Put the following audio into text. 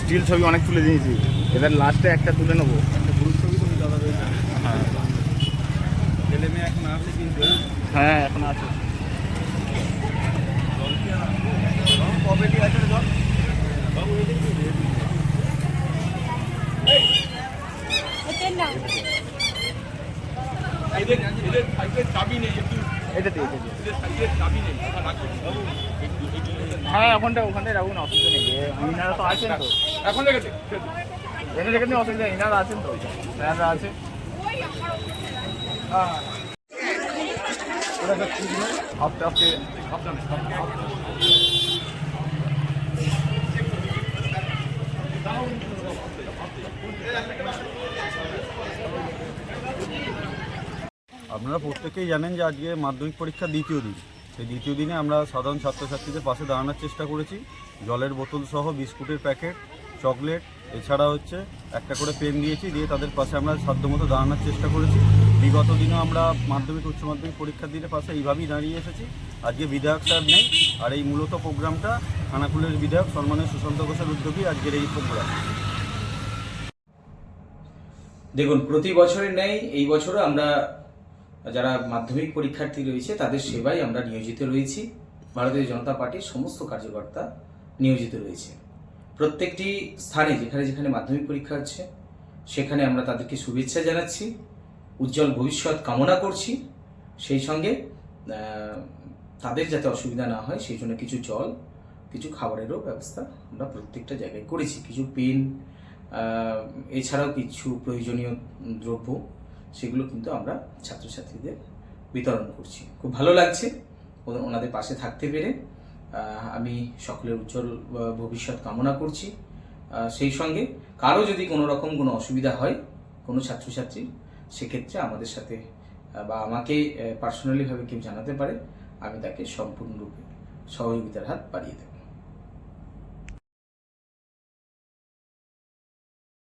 Still ছবি অনেক তুলে দিয়েছি। এবার লাস্টে একটা তুলে নেব। একটা গ্রুপ ছবি তুমি দাদা হ্যাঁ। ছেলে মেয়ে এখন আছে কিন্তু। হ্যাঁ এখন আছে। কবে কি আছে জল বাবু? এদের চাবি নেই একটু। এটা দিয়ে চাবি নেই রাখুন বাবু একটু একটু হ্যাঁ ওখানটা ওখানটায় রাখুন অসুবিধা নেই। ইনারা তো আছেন তো। এখন লেগেছে এনে রেখে অসুবিধা নেই ইনারা আছেন তো। স্যাররা আছে। আস্তে আস্তে আপনারা প্রত্যেকেই জানেন যে আজকে মাধ্যমিক পরীক্ষার দ্বিতীয় দিন। সেই দ্বিতীয় দিনে আমরা সাধারণ ছাত্রছাত্রীদের পাশে দাঁড়ানোর চেষ্টা করেছি। জলের বোতল সহ বিস্কুটের প্যাকেট, চকলেট, এছাড়া হচ্ছে একটা করে পেন দিয়েছি দিয়ে তাদের পাশে আমরা সাধ্যমতো দাঁড়ানোর চেষ্টা করেছি। বিগত দিনও আমরা মাধ্যমিক উচ্চ মাধ্যমিক পরীক্ষার দিনের পাশে এইভাবেই দাঁড়িয়ে এসেছি। আজকে বিধায়ক সাহেব নেই, আর এই মূলত প্রোগ্রামটা খানাকুলের বিধায়ক সম্মানের সুশান্ত ঘোষের উদ্যোগেই আজকের এই প্রোগ্রাম। দেখুন, প্রতি বছরের ন্যায় এই বছরও আমরা যারা মাধ্যমিক পরীক্ষার্থী রয়েছে, তাদের সেবায় আমরা নিয়োজিত রয়েছি। ভারতীয় জনতা পার্টির সমস্ত কার্যকর্তা নিয়োজিত রয়েছে। প্রত্যেকটি স্থানে, যেখানে যেখানে মাধ্যমিক পরীক্ষা হচ্ছে, সেখানে আমরা তাদেরকে শুভেচ্ছা জানাচ্ছি, উজ্জ্বল ভবিষ্যৎ কামনা করছি। সেই সঙ্গে তাদের যাতে অসুবিধা না হয়, সেই জন্য কিছু জল, কিছু খাবারেরও ব্যবস্থা আমরা প্রত্যেকটা জায়গায় করেছি। কিছু পেন এছাড়াও কিছু প্রয়োজনীয় দ্রব্য সেগুলো কিন্তু আমরা ছাত্রছাত্রীদের বিতরণ করছি। খুব ভালো লাগছে ওনাদের পাশে থাকতে পেরে। আমি সকলের উজ্জ্বল ভবিষ্যৎ কামনা করছি। সেই সঙ্গে কারও যদি কোনো রকম কোনো অসুবিধা হয় কোনো ছাত্রছাত্রী, সেক্ষেত্রে আমাদের সাথে বা আমাকে পার্সোনালিভাবে কেউ জানাতে পারে, আমি তাকে সম্পূর্ণরূপে সহযোগিতার হাত বাড়িয়ে দেবো।